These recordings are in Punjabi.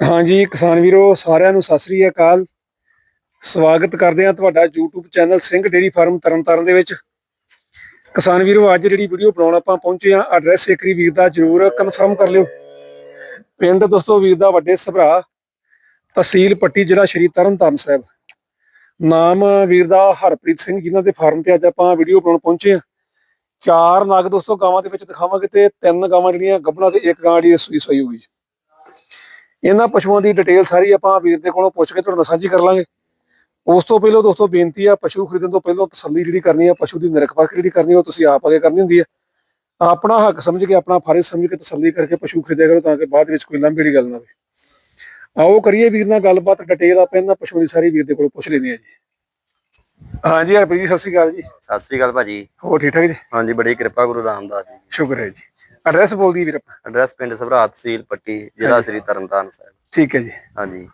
ਹਾਂਜੀ, ਕਿਸਾਨ ਵੀਰੋ, ਸਾਰਿਆਂ ਨੂੰ ਸਤਿ ਸ੍ਰੀ ਅਕਾਲ। ਸਵਾਗਤ ਕਰਦੇ ਹਾਂ ਤੁਹਾਡਾ YouTube channel Singh dairy farm Tarn Taran ਦੇ ਵਿੱਚ। ਕਿਸਾਨ ਵੀਰੋ, ਅੱਜ ਜਿਹੜੀ ਵੀਡੀਓ ਬਣਾਉਣ ਆਪਾਂ ਪਹੁੰਚੇ ਹਾਂ, ਐਡਰੈਸ ਏਕਰੀ ਵੀਰ ਦਾ ਜਰੂਰ ਕਨਫਰਮ ਕਰ ਲਿਓ। ਪਿੰਡ ਦੋਸਤੋ, ਵੀਰ ਦਾ ਵੱਡੇ ਸਭਰਾ, ਤਹਿਸੀਲ ਪੱਟੀ, ਜ਼ਿਲ੍ਹਾ ਸ਼੍ਰੀ ਤਰਨਤਾਰਨ ਸਾਹਿਬ। ਨਾਮ ਵੀਰ ਦਾ ਹਰਪ੍ਰੀਤ ਸਿੰਘ, ਜਿਨ੍ਹਾਂ ਦੇ ਫਾਰਮ ਤੇ ਅੱਜ ਆਪਾਂ ਵੀਡੀਓ ਬਣਾਉਣ ਪਹੁੰਚੇ ਹਾਂ। ਚਾਰ ਨਾਗ ਦੋਸਤੋ, ਗਾਵਾਂ ਦੇ ਵਿੱਚ ਦਿਖਾਵਾਂਗੇ ਤੇ ਤਿੰਨ ਗਾਵਾਂ ਜਿਹੜੀਆਂ, ਗੱਭਣਾ ਤੇ ਇੱਕ ਗਾਂ ਜਿਹੜੀ ਸੂਈ ਸੂਈ ਹੋਊਗੀ ਇਹਨਾਂ ਪਸ਼ੂਆਂ ਦੀ ਡਿਟੇਲ ਸਾਰੀ ਆਪਾਂ ਵੀਰ ਦੇ ਕੋਲੋਂ ਪੁੱਛ ਕੇ ਤੁਹਾਡੇ ਨਾਲ ਸਾਂਝੀ ਕਰ ਲਾਂਗੇ। ਉਸ ਤੋਂ ਪਹਿਲਾਂ ਦੋਸਤੋ ਬੇਨਤੀ ਆ ਪਸ਼ੂ ਖਰੀਦਣ ਤੋਂ ਪਹਿਲਾਂ ਤਸੱਲੀ ਜਿਹੜੀ ਕਰਨੀ ਆ ਪਸ਼ੂ ਦੀ ਨਿਰਖ ਪਰਖ ਜਿਹੜੀ ਕਰਨੀ ਉਹ ਤੁਸੀਂ ਆਪ ਅਗੇ ਕਰਨੀ ਹੁੰਦੀ ਆ। ਆਪਣਾ ਹੱਕ ਸਮਝ ਕੇ ਆਪਣਾ ਫਰਜ਼ ਸਮਝ ਕੇ ਤਸੱਲੀ ਕਰਕੇ ਪਸ਼ੂ ਖਰੀਦਿਆ ਕਰੋ ਤਾਂ ਕਿ ਬਾਅਦ ਵਿੱਚ ਕੋਈ ਲੰਬੀ ਗੱਲ ਨਾ ਹੋਵੇ। ਆਓ ਕਰੀਏ ਵੀਰ ਨਾਲ ਗੱਲਬਾਤ ਡਿਟੇਲ ਆਪਾਂ ਇਹਨਾਂ ਪਸ਼ੂ ਦੀ ਸਾਰੀ ਵੀਰ ਦੇ ਕੋਲੋਂ ਪੁੱਛ ਲੈਂਦੇ ਆ ਜੀ। ਹਾਂਜੀ ਹਰਪ੍ਰੀਤ ਜੀ ਸਤਿ ਸ਼੍ਰੀ ਅਕਾਲ ਜੀ। ਸਤਿ ਸ੍ਰੀ ਅਕਾਲ ਭਾਜੀ। ਹੋਰ ਠੀਕ ਠਾਕ ਜੀ? ਹਾਂਜੀ ਬੜੀ ਕਿਰਪਾ ਗੁਰੂ ਰਾਮਦਾਸ ਜੀ ਸ਼ੁਕਰ ਹੈ ਜੀ। ਐਡਰੈਸ ਬੋਲ ਦੀ ਵੀਰ ਐਡਰੈਸ ਪਿੰਡ ਸਭਰਾ ਤਹਿਸੀਲ ਪੱਟੀ ਜ਼ਿਲ੍ਹਾ ਸ੍ਰੀ ਤਰਨਤਾਰਨ ਸਾਹਿਬ। ਠੀਕ ਹੈ ਜੀ। ਹਾਂਜੀ।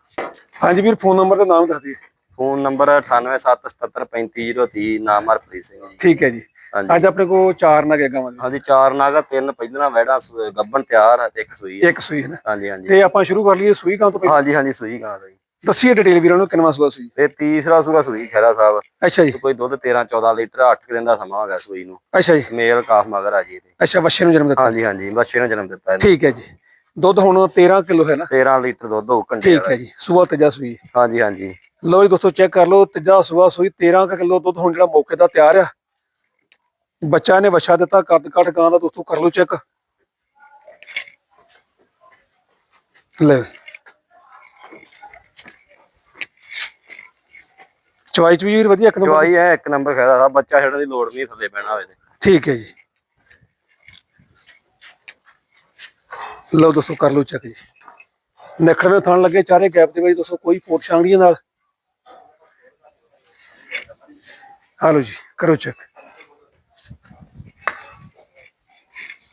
ਹਾਂਜੀ ਵੀਰ ਫੋਨ ਨੰਬਰ ਤੇ ਨਾਮ ਦੱਸ ਦਿਓ। ਫੋਨ ਨੰਬਰ 9877735330 ਨਾਮ ਹਰਪ੍ਰੀਤ ਸਿੰਘ ਜੀ। ਠੀਕ ਹੈ ਜੀ। ਅੱਜ ਆਪਣੇ ਕੋਲ ਚਾਰ ਨਗ ਗਾਵਾਂ ਦੇ ਹਾਂਜੀ ਚਾਰ ਨਾਗਾ ਤਿੰਨ ਪਹਿਲਾਂ ਵੈੜਾ ਗੱਭਣ ਤਿਆਰ ਹੈ ਤੇ ਇੱਕ ਸੂਈ ਹੈ ਇੱਕ ਸੂਈ ਹੈ ਨਾ? ਹਾਂਜੀ ਹਾਂਜੀ। ਤੇ ਆਪਾਂ ਸ਼ੁਰੂ ਕਰ ਲਈਏ ਸੂਈ ਕਾਂ ਤੋਂ ਪਹਿਲਾਂ? ਹਾਂਜੀ ਹਾਂਜੀ ਸੂਈ ਗਾਂ ਦਾ ਜੀ। ਦੱਸੀਏ ਡਿਟੇਲ ਵੀਰਾਂ ਨੂੰ ਕਿੰਨਵਾਂ ਸੂਆ ਸੂਈ? ਤੇ ਤੀਸਰਾ ਸੂਆ ਸੂਈ ਖੈਰਾ ਸਾਹਿਬ। ਅੱਛਾ ਜੀ। ਤੇ ਕੋਈ ਦੁੱਧ 13 14 ਲੀਟਰ 8 ਦਿਨ ਦਾ ਸਮਾਂ ਹੋ ਗਿਆ ਸੂਈ ਨੂੰ। ਅੱਛਾ ਜੀ। ਮੇਲ ਕਾਫ ਮਗਰ ਆ ਜੀ ਇਹਦੇ। ਅੱਛਾ ਵੱਛੇ ਨੂੰ ਜਨਮ ਦਿੱਤਾ। ਹਾਂਜੀ ਹਾਂਜੀ ਬੱਚੇ ਨੂੰ ਜਨਮ ਦਿੱਤਾ ਇਹਨੇ। ਠੀਕ ਹੈ ਜੀ। ਦੁੱਧ ਹੁਣ 13 ਕਿਲੋ ਹੈ ਨਾ? 13 ਲੀਟਰ ਦੁੱਧ ਹੋ ਘੰਟੇ ਠੀਕ ਹੈ ਜੀ। ਸੂਆ ਤੀਜਾ ਸੂਈ। ਹਾਂਜੀ ਹਾਂਜੀ। ਲਓ ਜੀ ਦੋਸਤੋ ਚੈੱਕ ਕਰ ਲਓ ਤੀਜਾ ਸੂਆ ਸੂਈ 13 ਕੁ ਕਿਲੋ ਦੁੱਧ ਹੁਣ ਜਿਹੜਾ ਮੌਕੇ ਦਾ ਤਿਆਰ ਆ। ਬੱਚਾ ਨੇ ਵੱਛਾ ਦਿੱਤਾ ਕੱਦ ਕੱਟ ਗਾਂ ਦਾ ਦੋਸਤੋ ਕਰ ਲਓ ਚੈੱਕ। ਲੈ। ਚਵਾਈ ਚਵੀ ਵੀਰ ਵਧੀਆ ਇੱਕ ਨੰਬਰ? ਚਵਾਈ ਹੈ ਇੱਕ ਨੰਬਰ ਖੈਰਾ ਸਾਹਿਬ ਬੱਚਾ ਛੱਡਣ ਦੀ ਲੋੜ ਨਹੀਂ ਥੱਲੇ ਪੈਣਾ ਹੋਵੇ ਤੇ ਠੀਕ ਹੈ ਜੀ। ਲਓ ਦੋਸਤੋ ਕਰ ਲਓ ਚੈੱਕ ਜੀ। ਨਖੜਵੇਂ ਥਣ ਲੱਗੇ ਚਾਰੇ ਗੈਪ ਦੇ ਵਿੱਚ ਦੋਸਤੋ ਕੋਈ ਪੋਟ ਛਾਂਗੜੀਆਂ ਨਾਲ। ਹਾਲੋ ਜੀ ਕਰੋ ਚੈੱਕ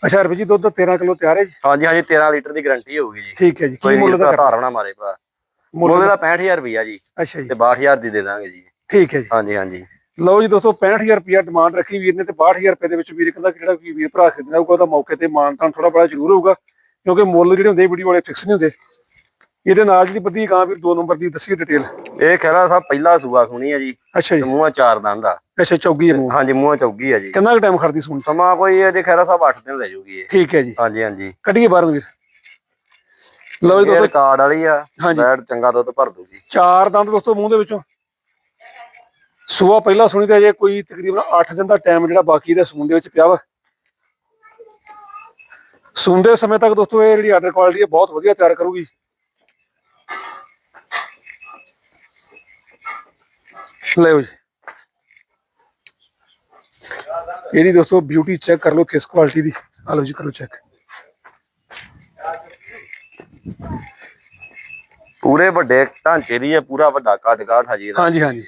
ਅੱਛਾ ਰਵੀ ਜੀ ਦੁੱਧ 13 ਕਿਲੋ ਤਿਆਰ ਹੈ ਜੀ? ਹਾਂਜੀ ਹਾਂਜੀ 13 ਲੀਟਰ ਦੀ ਗਾਰੰਟੀ ਹੋਊਗੀ ਜੀ। ਠੀਕ ਹੈ ਜੀ ਕੋਈ ਕੀ ਮੁੱਲ ਦਾ ਦਾ ਧਾਰ ਨਾ ਮਾਰੇ ਭਰਾ। ਮੁੱਲ ਦਾ 65000 ਰੁਪਿਆ ਜੀ। ਅੱਛਾ ਜੀ। ਤੇ 62000 ਦੀ ਦੇ ਦਾਂਗੇ ਜੀ। ਠੀਕ ਹੈ ਜੀ। ਹਾਂਜੀ ਹਾਂਜੀ। ਲਓ ਜੀ ਦੋਸਤੋ 65000 ਰੁਪਿਆ ਡਿਮਾਂਡ ਰੱਖੀ ਵੀਰ ਨੇ ਤੇ 62000 ਰੁਪਏ ਦੇ ਵਿੱਚ ਵੀਰ ਕਹਿੰਦਾ ਕਿ ਜਿਹੜਾ ਕੋਈ ਵੀਰ ਭਰਾ ਖਰੀਦਣਾ ਹੋਊਗਾ ਉਹਦਾ ਮੌਕੇ ਤੇ ਮਾਨਤਾਨ ਥੋੜਾ ਬੜਾ ਜ਼ਰੂਰ ਹੋਊਗਾ ਕਿਉਂਕਿ ਮੁੱਲ ਜਿਹੜੇ ਹੁੰਦੇ ਵੀਡੀਓ ਵਾਲੇ ਫਿਕਸ ਨਹੀਂ ਹੁੰਦੇ। ਇਹਦੇ ਨਾਲ ਜਿਹੜੀ ਬੱਦੀ ਗਾਂ ਵੀਰ ਦੋ ਨੰਬਰ ਦੀ ਦੱਸੀ ਡਿਟੇਲ ਇਹ ਖੈਰਾ ਸਾਹਿਬ ਪਹਿਲਾ ਸੂਆ ਸੁਣੀ ਹੈ ਜੀ। ਅੱਛਾ ਜੀ। ਮੂੰਹਾਂ ਚਾਰ ਦੰਦ ਆ। ਅੱਛਾ ਚੌਗੀ ਹੈ ਮੂੰਹ। ਹਾਂਜੀ ਮੂੰਹਾਂ ਚੌਗੀ ਹੈ ਜੀ। ਕਿੰਨਾ ਕੁ ਟਾਈਮ ਖੜਦੀ ਸੁਣ? ਸਮਾਂ ਕੋਈ ਇਹਦੇ ਖੈਰਾ ਸਾਹਿਬ 8 ਦਿਨ ਲੈ ਜੂਗੀ ਇਹ। ਠੀਕ ਹੈ ਜੀ। ਹਾਂਜੀ ਹਾਂਜੀ। ਕੱਢੀਏ ਬਾਹਰ ਵੀਰ। ਲਓ ਜੀ ਦੋਸਤੋ। ਰਿਕਾਰਡ ਵਾਲੀ ਆ। ਬੈਡ ਚੰਗਾ ਦੁੱਧ ਭਰ ਦੂਗੀ ਚਾਰ ਦੰਦ ਦੋਸਤੋ ਮੂੰਹ ਦੇ ਵਿੱਚੋਂ। ਸੂਆ ਪਹਿਲਾਂ ਸੁਣੀ ਤੇ ਅਜੇ ਕੋਈ ਤਕਰੀਬਨ 8 ਦਿਨ ਦਾ ਟਾਈਮ ਜਿਹੜਾ ਬਾਕੀ ਦੇ ਦੇ ਵਿੱਚ ਪਿਆ ਵਾ। ਸੂੰਦੇ ਸਮੇਂ ਤੱਕ ਦੋਸਤੋ ਇਹ ਜਿਹੜੀ ਆਰਡਰ ਕੁਆਲਿਟੀ ਹੈ ਬਹੁਤ ਵਧੀਆ ਤਿਆਰ ਕਰੂਗੀ। ਲਓ ਜੀ। ਇਹਦੀ ਦੋਸਤੋ ਬਿਊਟੀ ਚੈੱਕ ਕਰ ਲਓ ਕਿਸ ਕੁਆਲਿਟੀ ਦੀ। ਆ ਲਓ ਜੀ ਕਰੋ ਚੈੱਕ ਪੂਰੇ ਵੱਡੇ ਢਾਂਚੇ ਦੀ ਹੈ ਪੂਰਾ ਵੱਡਾ ਕੱਦ ਕਾਠ ਹਾਜੀ। ਹਾਂਜੀ ਹਾਂਜੀ।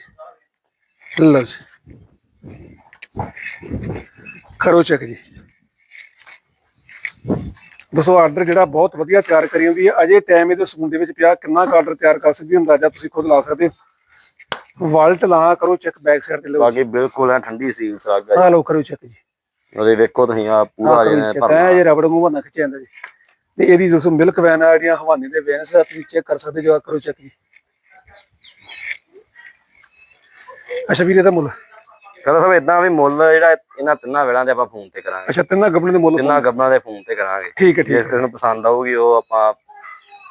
ਲਓ ਜੀ। ਕਰੋ ਚੈੱਕ ਜੀ। ਦੋਸਤੋ ਆਰਡਰ ਜਿਹੜਾ ਬਹੁਤ ਵਧੀਆ ਤਿਆਰ ਕਰੀ ਹੁੰਦੀ ਹੈ। ਅਜੇ ਟਾਈਮ ਇਹਦੇ ਸਕੂਲ ਦੇ ਵਿੱਚ ਪਿਆ। ਕਿੰਨਾ ਆਰਡਰ ਤਿਆਰ ਕਰ ਸਕਦੀ ਹੈ, ਅੰਦਾਜ਼ਾ ਤੁਸੀਂ ਖੁਦ ਲਾ ਸਕਦੇ ਵਾਲਟ ਲਾ ਕਰੋ ਚੈੱਕ ਬੈਕ ਸਾਈਡ ਤੇ ਲਓ ਬਾਕੀ ਬਿਲਕੁਲ ਐ ਠੰਡੀ ਸੀ ਸਾਗਾ ਆ ਲਓ ਕਰੋ ਚੈੱਕ ਜੀ। ਉਹਦੇ ਵੇਖੋ ਤੁਸੀਂ ਆ ਪੂਰਾ ਆ ਜਿਹੜਾ ਭਰਨਾ। ਹੈ ਜੇ ਰਬੜ ਮੂੰਹ ਬੰਨਾ ਖਿੱਚਿਆ ਜਾਂਦਾ ਜੀ। ਤੇ ਇਹਦੀ ਦੋਸਤੋ ਮਿਲਕ ਵੈਨ ਆ ਜਿਹੜੀਆਂ ਹਵਾਨੇ ਦੇ ਵੈਨ ਸੇ ਤੁਸੀਂ ਚੈੱਕ ਕਰ ਸਕਦੇ ਜੋ ਆ ਕਰੋ ਚੈੱਕ ਜੀ। ਅੱਛਾ ਵੀਰੇ ਦਾ ਮੁੱਲ? ਕਹਿੰਦਾ ਸਭ ਇਦਾਂ ਵੀ ਮੁੱਲ ਜਿਹੜਾ ਇਹਨਾਂ ਤਿੰਨਾਂ ਵੇੜਾਂ ਦੇ ਆਪਾਂ ਫੋਨ ਤੇ ਕਰਾਂਗੇ। ਅੱਛਾ ਤਿੰਨਾਂ ਗੱਬਣੇ ਦੇ ਮੁੱਲ ਤਿੰਨਾਂ ਗੱਬਾਂ ਦੇ ਫੋਨ ਤੇ ਕਰਾਂਗੇ। ਠੀਕ ਹੈ ਠੀਕ ਜਿਸ ਕਿਸੇ ਨੂੰ ਪਸੰਦ ਆਊਗੀ ਉਹ ਆਪਾਂ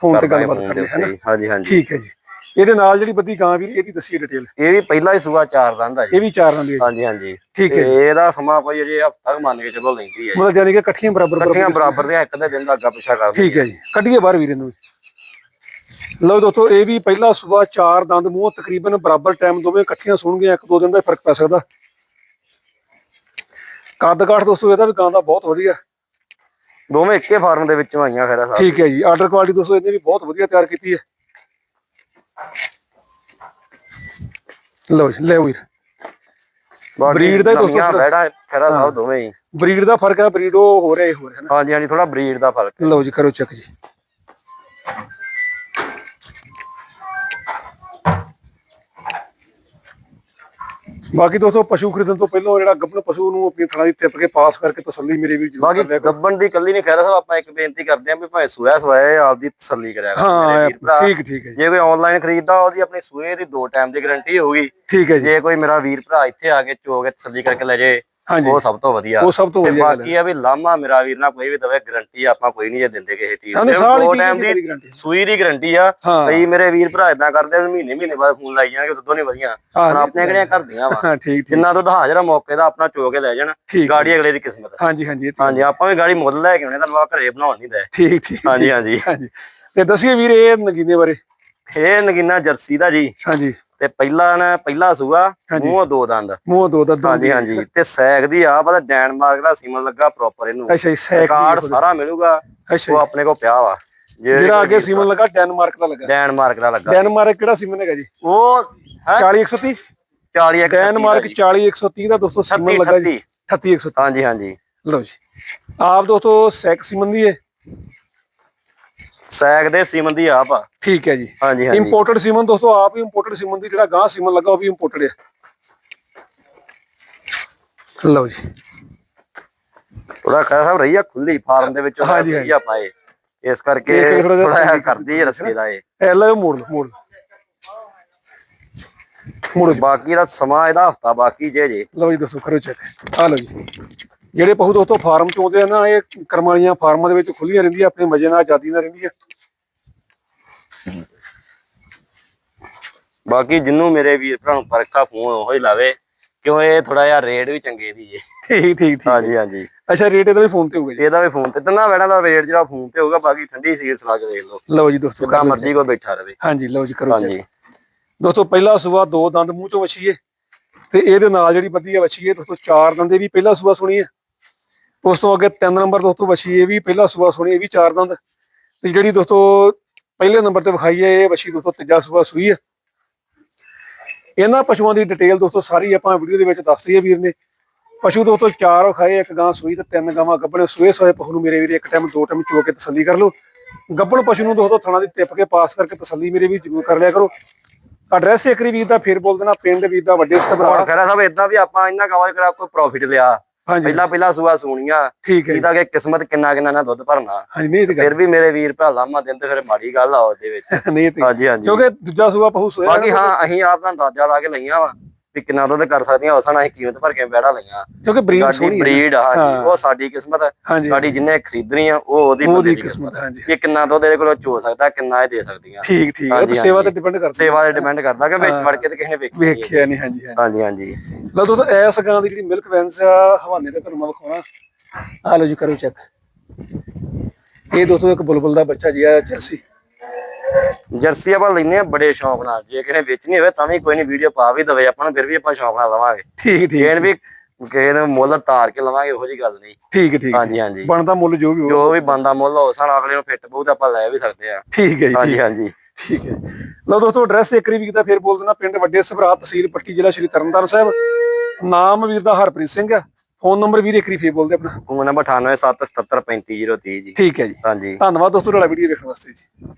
ਫੋਨ ਤੇ ਗੱਲਬਾਤ phone ਦੇ ਕਰਨੀ ਹੈ। ਹਾਂਜੀ ਹਾਂਜੀ। ਠੀਕ ਹੈ ਜੀ। ਇਹਦੇ ਨਾਲ ਜਿਹੜੀ ਬੱਦੀ ਗਾਂ ਵੀ ਇਹਦੀ ਦੱਸੀ ਡਿਟੇਲ ਇਹ ਵੀ ਪਹਿਲਾ ਹੀ ਸੂਆ ਚਾਰ ਦੰਦ ਆ ਜੀ। ਇਹ ਵੀ ਚਾਰ ਨਾਲ ਦੀ ਹੈ ਜੀ। ਹਾਂਜੀ ਹਾਂਜੀ। ਠੀਕ ਹੈ ਜੀ। ਇਹਦਾ ਸਮਾਂ ਕੋਈ ਅਜੇ ਹਫਤਾ ਮੰਨ ਕੇ ਚਲੋ ਲੈਂਦੀ ਹੈ ਜੀ। ਮਤਲਬ ਜਾਨੀ ਕਿ ਇਕੱਠੀਆਂ ਬਰਾਬਰ ਇਕੱਠੀਆਂ ਬਰਾਬਰ ਦੇ ਇੱਕ ਦੇ ਦਿਨ ਦਾ ਅੱਗਾ ਪਿੱਛਾ ਕਰ ਠੀਕ ਹੈ ਜੀ। ਕੱਢੀਏ ਬਾਹਰ ਵੀਰੇ ਨੂੰ ਲਓ ਦੋਸਤੋ ਇਹ ਵੀ ਪਹਿਲਾ ਸਵੇਰ ਚਾਰ ਦੰਦ ਮੂੰਹ ਤਕਰੀਬਨ ਬਰਾਬਰ ਟਾਈਮ ਦੋਵੇਂ ਇਕੱਠੀਆਂ ਸੁਣਗੀਆਂ ਇੱਕ ਦੋ ਦਿਨ ਦਾ ਫ਼ਰਕ ਪੈ ਸਕਦਾ। ਕੱਦ ਕਾਠ ਦੋਸਤੋ ਇਹਦਾ ਵੀ ਗਾਂ ਦਾ ਬਹੁਤ ਵਧੀਆ। ਦੋਵੇਂ ਇੱਕੇ ਫਾਰਮ ਦੇ ਵਿੱਚੋਂ ਆਈਆਂ ਖੈਰਾ ਸਾਹਿਬ ਠੀਕ ਹੈ ਜੀ ਆਰਡਰ ਕੁਆਲਿਟੀ ਦੋਸਤੋ ਇਹਨੇ ਵੀ ਬਹੁਤ ਵਧੀਆ ਤਿਆਰ ਕੀਤੀ ਹੈ। ਲਓ ਜੀ ਲੈ ਵੀਰ। breed ਦਾ ਦੋਸਤੋ ਵੈੜਾਂ ਖੈਰਾ ਸਾਹਿਬ ਦੋਵੇਂ ਹੀ। ਬਰੀਡ ਦਾ ਫ਼ਰਕ ਹੈ ਬਰੀਡ ਉਹ ਹੋ ਰਿਹਾ ਇਹ ਹੋ ਰਿਹਾ ਹਾਂਜੀ ਹਾਂਜੀ ਥੋੜਾ ਬਰੀਡ ਦਾ ਫ਼ਰਕ। ਲਓ ਜੀ ਕਰੋ ਚੈੱਕ ਜੀ। ਬਾਕੀ ਦੋਸਤੋ ਪਸ਼ੂ ਖਰੀਦਣ ਤੋਂ ਪਹਿਲਾਂ ਜਿਹੜਾ ਗੱਭਣ ਪਸ਼ੂ ਨੂੰ ਆਪਣੀ ਥਣਾ ਦੀ ਟਿੱਪ ਕੇ ਪਾਸ ਕਰਕੇ ਤਸੱਲੀ ਮੇਰੇ ਵੀ ਜ਼ਰੂਰ ਬਾਕੀ ਗੱਬਣ ਦੀ ਕੱਲੀ ਨਹੀਂ ਖੈਰ ਸਾਹਿਬ ਆਪਾਂ ਇੱਕ ਬੇਨਤੀ ਕਰਦੇ ਆਂ ਵੀ ਭਾਵੇਂ ਸੂਆ ਸਵਾਏ ਆਪਦੀ ਤਸੱਲੀ ਕਰਿਆ ਹਾਂ। ਠੀਕ ਠੀਕ ਹੈ ਜੀ। ਕੋਈ ਆਨਲਾਈਨ ਖਰੀਦਦਾ ਉਹਦੀ ਆਪਣੀ ਸੂਏ ਦੀ ਦੋ ਟਾਈਮ ਦੀ ਗਾਰੰਟੀ ਹੋਊਗੀ। ਠੀਕ ਹੈ ਜੀ। ਜੇ ਕੋਈ ਮੇਰਾ ਵੀਰ ਭਰਾ ਇੱਥੇ ਆ ਕੇ ਚੋ ਕੇ ਤਸੱਲੀ ਕਰਕੇ ਲੈ ਜੇ ਹਾਂਜੀ। ਉਹ ਸਭ ਤੋਂ ਵਧੀਆ। ਉਹ ਸਭ ਤੋਂ ਤੇ ਵਧੀਆ ਗੱਲ ਬਾਕੀ ਆ ਵੀ ਲਾਮਾ ਮੇਰਾ ਵੀਰ ਨਾ ਕੋਈ ਵੀ ਦਵੇ ਗਾਰੰਟੀ ਆਪਾਂ ਕੋਈ ਨਹੀਂ ਜੇ ਦਿੰਦੇ ਕਿਸੇ ਚੀਜ਼ ਦੀ। ਚੀਜ਼ ਟਾਈਮ ਦੀ। ਸੂਈ ਦੀ ਗਾਰੰਟੀ ਆ। ਕਈ ਮੇਰੇ ਵੀਰ ਭਰਾ ਇਦਾਂ ਕਰਦੇ ਵੀ ਮਹੀਨੇ ਮਹੀਨੇ ਬਾਅਦ ਫੋਨ ਲਾਈ ਜਾਣਗੇ ਦੁੱਧੋਂ ਨਹੀਂ ਵਧੀਆ। ਨਹੀਂ, ਆਪਣੇ ਕਿਹੜੀਆਂ ਕਰਦੀਆਂ ਵਾ। ਠੀਕ ਜਿੰਨਾ ਦੁੱਧ ਹਾਜ਼ਰ ਮੌਕੇ ਦਾ ਆਪਣਾ ਚੋ ਕੇ ਲੈ ਜਾਣ। ਗਾੜੀ ਅਗਲੇ ਦੀ ਕਿਸਮਤ। ਹਾਂਜੀ ਹਾਂਜੀ ਤਾਂ- ਹਾਂਜੀ ਆਪਾਂ ਵੀ ਗਾੜੀ ਮੁੱਲ ਲੈ ਕੇ ਆਉਣੇ ਤੁਹਾਨੂੰ ਘਰੇ ਬਣਾਉਣ ਨਹੀਂ ਦੇ। ਠੀਕ ਠੀਕ ਹਾਂਜੀ ਹਾਂਜੀ। ਹਾਂਜੀ। ਤੇ ਦੱਸਿਏ ਵੀਰ ਇਹ ਨਗੀਨੇ ਬਾਰੇ। ਇਹ ਨਗੀਨਾ ਜਰਸੀ ਦਾ ਜੀ। ਹਾਂਜੀ। ਤੇ ਪਹਿਲਾ ਨਾ ਪਹਿਲਾ ਸੂਆ। ਮੂੰਹ ਦੋ ਦੰਦ। ਮੂੰਹ ਦੋ ਦਾ ਦੋ ਹਾਂਜੀ ਹਾਂਜੀ। ਤੇ ਸੈਕ ਦੀ ਆ ਪਤਾ ਡੈਨਮਾਰਕ ਦਾ ਸੀਮਨ ਲੱਗਾ ਪ੍ਰੋਪਰ ਇਹਨੂੰ। ਅੱਛਾ ਜੀ ਸੈਕ ਕਾਰਡ ਸਾਰਾ ਮਿਲੂਗਾ ਉਹ। ਆਪਣੇ ਕੋਲ ਪਿਆ ਵਾ। ਜਿਹੜਾ ਅੱਗੇ ਸੀਮਨ ਲੱਗਾ ਡੈਨਮਾਰਕ ਦਾ ਲੱਗਾ। ਡੈਨਮਾਰਕ ਦਾ ਲੱਗਾ। ਡੈਨਮਾਰਕ ਕਿਹੜਾ ਸੀਮਨ ਹੈਗਾ ਜੀ? ਉਹ ਹੈ? 40 130 40 ਡੈਨਮਾਰਕ 40 130 ਦਾ ਦੋਸਤੋ ਸੀਮਨ ਲੱਗਾ ਜੀ। 38 130 ਹਾਂਜੀ ਹਾਂਜੀ। ਲਓ ਜੀ। ਆਪ ਦੋਸਤੋ ਸੈਕ ਸੀਮਨ ਦੀ ਹੈ ਸੈਕ ਦੇ ਸੀਮਨ ਦੀ ਆਪ ਆ। ਠੀਕ ਹੈ ਜੀ। ਹਾਂਜੀ ਹਾਂਜੀ। ਇੰਪੋਰਟਡ ਸੀਮਨ ਦੋਸਤੋ ਆਪ ਹੀ ਇੰਪੋਰਟਡ ਸੀਮਨ ਦੀ ਜਿਹੜਾ ਗਾਂ ਸੀਮਨ ਲੱਗਾ ਉਹ ਵੀ ਇੰਪੋਰਟਡ ਹੈ ਲਓ ਜੀ। ਥੋੜਾ ਖਾ ਸਾਹਿਬ ਰਹੀ ਆ ਖੁੱਲੀ ਫਾਰਮ ਦੇ ਵਿੱਚੋਂ ਰਹੀ ਆ ਪਾਏ ਇਸ ਕਰਕੇ ਥੋੜਾ ਕਰਦੀ ਹੈ ਰਸਕੇ ਦਾ ਇਹ। ਇਹ ਲਓ ਮੋੜ ਮੋੜ ਮੋੜੋ ਬਾਕੀ ਦਾ ਸਮਾਂ ਇਹਦਾ ਹਫਤਾ ਬਾਕੀ ਜੇ ਜੇ। ਲਓ ਜੀ ਦੱਸੋ ਕਰੋ ਚੈੱਕ ਆ ਲਓ ਜੀ। ਜਿਹੜੇ ਪਸ਼ੂ ਦੋਸਤੋ ਫਾਰਮ ਚ ਆਉਂਦੇ ਆ ਨਾ ਇਹ ਕਰਮ ਵਾਲੀਆਂ ਫਾਰਮਾਂ ਦੇ ਵਿੱਚ ਖੁੱਲੀਆਂ ਰਹਿੰਦੀਆਂ ਆਪਣੇ ਮਜੇ ਨਾਲ ਆਜ਼ਾਦੀ ਨਾਲ ਰਹਿੰਦੀਆਂ। ਬਾਕੀ ਜਿੰਨੂੰ ਮੇਰੇ ਵੀਰ ਭਰਾ ਨੂੰ ਪਰਖਾ ਫੋਨ ਉਹ ਹੀ ਲਾਵੇ ਕਿਉਂ ਇਹ ਥੋੜਾ ਜਿਹਾ ਰੇਟ ਵੀ ਚੰਗੇ ਦੀ ਜੇ। ਠੀਕ ਠੀਕ ਠੀਕ। ਹਾਂਜੀ ਹਾਂਜੀ। ਅੱਛਾ ਰੇਟ ਇਹਦਾ ਵੀ ਫੋਨ ਤੇ ਹੋਊਗਾ ਜੀ। ਇਹਦਾ ਵੀ ਫੋਨ ਤੇ ਤਿੰਨਾਂ ਵੈੜਾਂ ਦਾ ਰੇਟ ਜਿਹੜਾ ਫੋਨ ਤੇ ਹੋਊਗਾ ਬਾਕੀ ਠੰਡੀ ਸੀਰਸ ਲਾ ਕੇ ਦੇਖ ਲਓ। ਲਓ ਜੀ ਦੋਸਤੋ ਜਿੱਦਾਂ ਮਰਜ਼ੀ ਕੋਈ ਬੈਠਾ ਰਵੇ। ਹਾਂਜੀ ਲਓ ਜੀ ਕਰੋ। ਹਾਂਜੀ। ਦੋਸਤੋ ਪਹਿਲਾ ਸੂਆ ਦੋ ਦੰਦ ਮੂੰਹ ਚੋਂ ਵਛੀਏ ਤੇ ਇਹਦੇ ਨਾਲ ਜਿਹੜੀ ਵਧੀਆ ਵਛੀ ਹੈ ਦੋਸਤੋ ਚਾਰ ਦੰਦ ਵੀ ਪਹਿਲਾ ਸੂਆ ਸੁਣੀ ਹੈ ਉਸ ਤੋਂ ਅੱਗੇ ਤਿੰਨ ਨੰਬਰ ਦੋਸਤੋ ਵਛੀ ਇਹ ਵੀ ਪਹਿਲਾ ਸੂਆ ਸੁਣੀ ਇਹ ਵੀ ਚਾਰ ਦੰਦ। ਤੇ ਜਿਹੜੀ ਦੋਸਤੋ ਪਹਿਲੇ ਨੰਬਰ ਤੇ ਵਿਖਾਈ ਹੈ ਇਹ ਵਛੀ ਦੋਸਤੋ ਤੀਜਾ ਸੂਆ ਸੂਈ ਹੈ। ਇਹਨਾਂ ਪਸ਼ੂਆਂ ਦੀ ਡਿਟੇਲ ਦੋਸਤੋ ਸਾਰੀ ਆਪਾਂ ਵੀਡੀਓ ਦੇ ਵਿੱਚ ਦੱਸ ਦਈਏ ਵੀਰ ਨੇ। ਪਸ਼ੂ ਦੋਸਤੋ ਚਾਰ ਵਿਖਾਏ ਇੱਕ ਗਾਂ ਸੂਈ ਤੇ ਤਿੰਨ ਗਾਵਾਂ ਗੱਭਣੇ। ਸੂਏ ਸੋਏ ਪਸ਼ੂ ਨੂੰ ਮੇਰੇ ਵੀਰੇ ਇੱਕ ਟਾਈਮ ਦੋ ਟਾਈਮ ਚੋ ਕੇ ਤਸੱਲੀ ਕਰ ਲਓ। ਗੱਭਣ ਪਸ਼ੂ ਨੂੰ ਦੋਸਤੋ ਥਣਾ ਦੀ ਟਿੱਪ ਕੇ ਪਾਸ ਕਰਕੇ ਤਸੱਲੀ ਮੇਰੇ ਵੀ ਜ਼ਰੂਰ ਕਰ ਲਿਆ ਕਰੋ। ਐਡਰੈਸ ਇੱਕ ਵਾਰੀ ਦਾ ਫੇਰ ਬੋਲ ਦੇਣਾ ਪਿੰਡ ਵੀਰ ਦਾ ਵੱਡੇ ਸਭਰਾ। ਖਰਾ ਸਾਹਿਬ ਇਦਾਂ ਵੀ ਆਪਾਂ ਇਹਨਾਂ ਕਵਾਜ ਕਰਾ ਕੋਈ ਪ੍ਰੋਫਿਟ ਲਿਆ। ਪਹਿਲਾਂ ਪਹਿਲਾਂ ਸੂਆ ਸੂਣੀਆਂ ਠੀਕ ਹੈ। ਇਹਦਾ ਕਿ ਕਿਸਮਤ ਕਿੰਨਾ ਕਿੰਨਾ ਨਾ ਦੁੱਧ ਭਰਨਾ। ਹਾਂਜੀ ਨਹੀਂ ਤੇ ਫਿਰ ਵੀ ਮੇਰੇ ਵੀਰ ਭਰਾ ਲਾਮਾ ਦਿਨ ਤੇ ਫਿਰ ਮਾੜੀ ਗੱਲ ਆ ਉਹਦੇ ਵਿੱਚ। ਨਹੀਂ ਤੇ ਹਾਂਜੀ ਹਾਂਜੀ। ਕਿਉਂਕਿ ਦੂਜਾ ਸੂਆ ਪਹੂ ਸੋਇਆ ਬਾਕੀ ਹਾਂ ਅਸੀਂ ਆਪ ਦਾ ਅੰਦਾਜ਼ਾ ਲਾ ਕੇ ਲਈਆਂ ਵਾ। ਵੀ ਕਿੰਨਾ ਦੁੱਧ ਕਰ ਸਕਦੀਆਂ ਉਸ ਨਾਲ ਅਸੀਂ ਕੀਮਤ ਭਰ ਕੇ ਬੈੜਾ ਲਈਆਂ। ਕਿਉਂਕਿ ਬਰੀਡ ਸੋਹਣੀ ਹੈ ਬਰੀਡ ਆ ਹਾਂ। ਹਾਂਜੀ ਉਹ ਸਾਡੀ ਕਿਸਮਤ। ਹਾਂਜੀ ਸਾਡੀ ਜਿੰਨੇ ਖਰੀਦਣੀ ਆ ਉਹ ਉਹਦੀ ਉਹਦੀ ਕਿਸਮਤ ਹਾਂਜੀ। ਕਿ ਕਿੰਨਾ ਦੁੱਧ ਇਹਦੇ ਕੋਲੋਂ ਚੋ ਸਕਦਾ ਕਿੰਨਾ ਇਹ ਦੇ ਸਕਦੀਆਂ। ਠੀਕ ਠੀਕ। ਉਹ ਸੇਵਾ ਤੇ। ਡਿਪੈਂਡ ਕਰਦਾ ਸੇਵਾ ਤੇ ਡਿਪੈਂਡ ਕਰਦਾ ਕਿ ਵਿੱਚ ਵੜ ਕੇ ਤੇ ਕਿਸੇ ਨੇ ਵੇਖੀ ਵੇਖਿਆ ਨਹੀਂ ਹਾਂਜੀ ਹਾਂਜੀ। ਹਾਂਜੀ ਲਓ ਦੋਸਤੋ ਐਸ ਗਾਂ ਦੀ ਜਿਹੜੀ ਮਿਲਕ ਵੈਨਸ ਆ ਹਵਾਨੇ ਤੇ ਤੁਹਾਨੂੰ ਮੈਂ ਵਿਖਾਉਣਾ। ਆ ਲਓ ਜੀ ਕਰੋ ਚੈੱਕ ਇਹ ਦੋਸਤੋ ਇੱਕ ਬੁਲਬੁਲ ਦਾ ਬੱਚਾ ਜੀ ਆ ਜਰਸੀ। ਜਰਸੀ ਆਪਾਂ ਲੈਨੇ ਆ ਬੜੇ ਸ਼ੌਂਕ ਨਾਲ। ਜੇ ਕਿਸੇ ਨੇ ਵੇਚਣੀ ਹੋਵੇ ਤਾਂ ਵੀ ਕੋਈ ਨਹੀਂ ਵੀਡੀਓ ਪਾ ਵੀ ਦਵੇ ਆਪਾਂ ਨੂੰ ਫਿਰ ਵੀ ਆਪਾਂ ਸ਼ੌਂਕ ਨਾਲ ਲਵਾਂਗੇ। ਠੀਕ ਠੀਕ ਇਹਨ ਵੀ ਕਿਸੇ ਨੂੰ ਮੁੱਲ ਤਾਰ ਕੇ ਲਵਾਂਗੇ ਉਹੋ ਜੀ ਗੱਲ ਨਹੀਂ। ਠੀਕ ਠੀਕ। ਹਾਂਜੀ ਹਾਂਜੀ। ਬਣਦਾ ਮੁੱਲ ਜੋ ਵੀ ਹੋ ਜੋ ਵੀ ਬੰਦਾ ਮੁੱਲ ਹੋ ਸਾਨ ਅਗਲੇ ਨੂੰ ਫਿੱਟ ਬਹੁਤ ਆਪਾਂ ਲੈ ਵੀ ਸਕਦੇ ਆ ਠੀਕ ਹੈ ਜੀ ਹਾਂਜੀ ਹਾਂਜੀ। ਠੀਕ ਹੈ ਲਓ ਦੋਸਤੋ ਐਡਰੈਸ ਇੱਕ ਵਾਰੀ ਦਾ ਫੇਰ ਬੋਲ ਦੇਣਾ ਪਿੰਡ ਵੱਡੇ ਸਭਰਾ ਤਹਿਸੀਲ ਪੱਟੀ ਜ਼ਿਲ੍ਹਾ ਸ਼੍ਰੀ ਤਰਨਤਾਰਨ ਸਾਹਿਬ। ਨਾਮ ਵੀਰ ਦਾ ਹਰਪ੍ਰੀਤ ਸਿੰਘ ਆ ਫੋਨ ਨੰਬਰ ਵੀਰ ਇੱਕ ਵਾਰੀ ਫੇਰ ਬੋਲ ਦੇ ਆਪਣਾ। ਫੋਨ ਨੰਬਰ 9877735030 ਜੀ। ਠੀਕ ਹੈ ਜੀ। ਹਾਂਜੀ। ਧੰਨਵਾਦ ਦੋਸਤੋ ਤੁਹਾਡਾ ਵੀਡੀਓ ਵੇਖਣ ਵਾਸਤੇ ਜੀ।